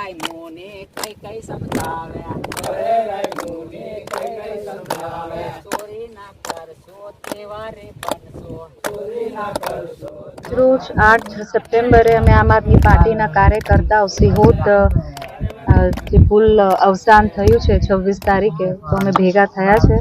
રાય મોને કઈ કઈ સમજાવે ચોરી ના કરશો તહેવારે બનશો. રોજ આઠ સપ્ટેમ્બરે અમે આમ આદમી પાર્ટીના કાર્યકર્તાઓ સિહોદ જે પુલ અવસાન થયું છે છવ્વીસ તારીખે તો અમે ભેગા થયા છે.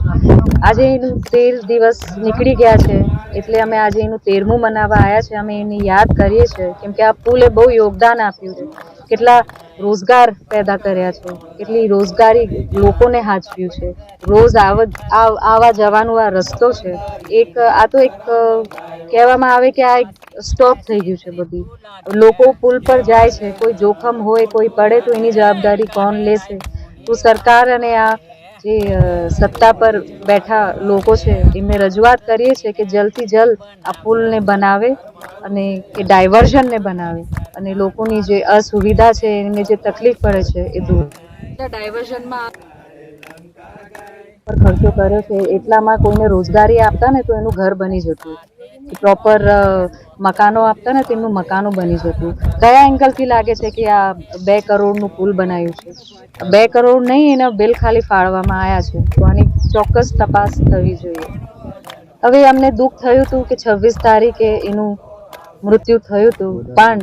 આજે એનું તેર દિવસ નીકળી ગયા છે એટલે અમે આજે એનું તેરમું મનાવવા આવ્યા છે. અમે એની યાદ કરીએ છીએ કેમ કે આ પુલે બહુ યોગદાન આપ્યું છે. કેટલા રોજગાર પેદા કર્યા છે, કેટલી રોજગારી લોકોને હાચવ્યું છે. રોજ આવ- જવાનું આ રસ્તો છે. એક, આ તો એક કહેવામાં આવે કે આ એક સ્ટોપ થઈ ગયું છે બધી. લોકો પુલ પર જાય છે, કોઈ જોખમ હોય, કોઈ પડે તો એની જવાબદારી કોણ લેશે? તો સરકાર અને આ જે સત્તા પર બેઠા લોકો છે, એમને રજૂઆત કરીએ છીએ કે જલ્દથી જલ્દ આ પુલને બનાવે અને કે ડાયવર્ઝનને બનાવે. અને લોકોની જે અસુવિધા છે એમને જે તકલીફ પડે છે એ દૂર. ડાયવર્ઝનમાં ખર્ચો કર્યો છે એટલામાં કોઈને રોજગારી આપતા ને તો એનું ઘર બની જતું. પ્રોપર મકાનો આપતા ને તેમનું મકાનો બની જતું. કયા એંગલથી લાગે છે કે આ બે કરોડનું પુલ બનાવ્યું છે? બે કરોડ નહીં એના બિલ ખાલી ફાળવામાં આવ્યા છે. તો આની ચોક્કસ તપાસ થવી જોઈએ. હવે અમને દુઃખ થયું હતું કે છવ્વીસ તારીખે એનું મૃત્યુ થયું હતું પણ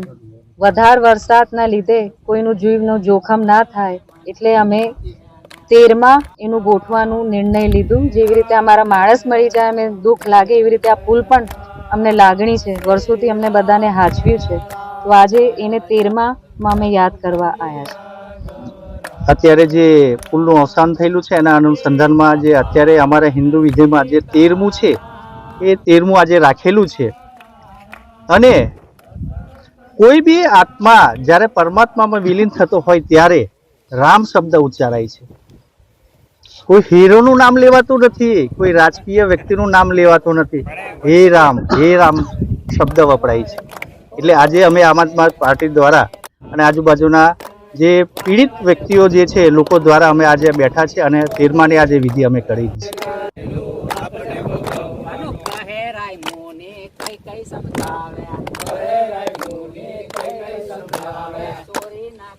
વધારે વરસાદના લીધે કોઈનું જીવનું જોખમ ના થાય એટલે અમે તેરમાં એનું ગોઠવાનું નિર્ણય લીધું. જેવી રીતે અમારા માણસ મળી જાય અમે દુઃખ લાગે, એવી રીતે આ પુલ પણ અમને લાગણી છે. વર્ષોથી અમને બધાને હાચવ્યું છે. તો આજે એને તેરમાં અમે યાદ કરવા આવ્યા છે. અત્યારે જે પુલનું અવસાન થયેલું છે, એના અનુસંધાનમાં જે અત્યારે અમારા હિન્દુ વિધિમાં જે તેરમું છે, એ તેરમું આજે રાખેલું છે. અને કોઈ બી આત્મા જ્યારે પરમાત્મામાં વિલીન થતો હોય ત્યારે રામ શબ્દ ઉચ્ચારાય છે. કોઈ હીરોનું નામ લેવાતું નથી કોઈ રાજકીય વ્યક્તિનું નામ લેવાતું નથી. હે રામ હે રામ શબ્દ વપરાય છે. એટલે આજે અમે આમ આદમી પાર્ટી દ્વારા અને આજુબાજુના જે પીડિત વ્યક્તિઓ જે છે લોકો દ્વારા અમે આજે બેઠા છે અને તેરમાની આજે વિધિ અમે કરી છે કહે રાય મોને કઈ કઈ સમજાવે ચોરી ના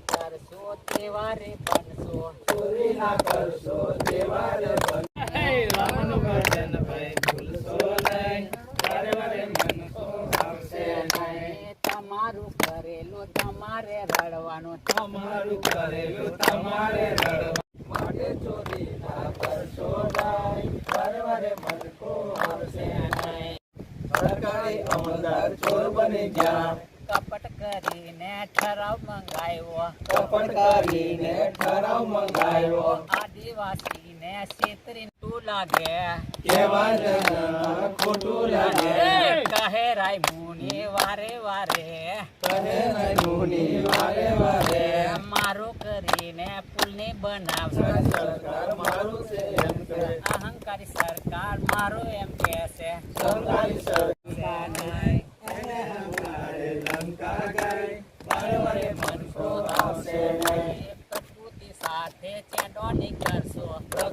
કરેલું તમારે રડવાનું તમારું તમારે માટે અમલદાર ચોર બની ગયા કરીને ઠરાવ મંગાવ્યો. કપટ કરીને ઠરાવ મંગાવ્યો. આદિવાસીને છેતરી તું લાગે. કેવા ખોટું લાગે. કહે રાય મુની વારે વારે. કહે નયુની વારે વારે. મારો કરીને પુલને બનાવશે. સરકાર મારું છે એમ કે અહંકારી સરકાર મારો એમ કે છે સરકારી સરકાર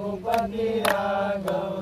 mong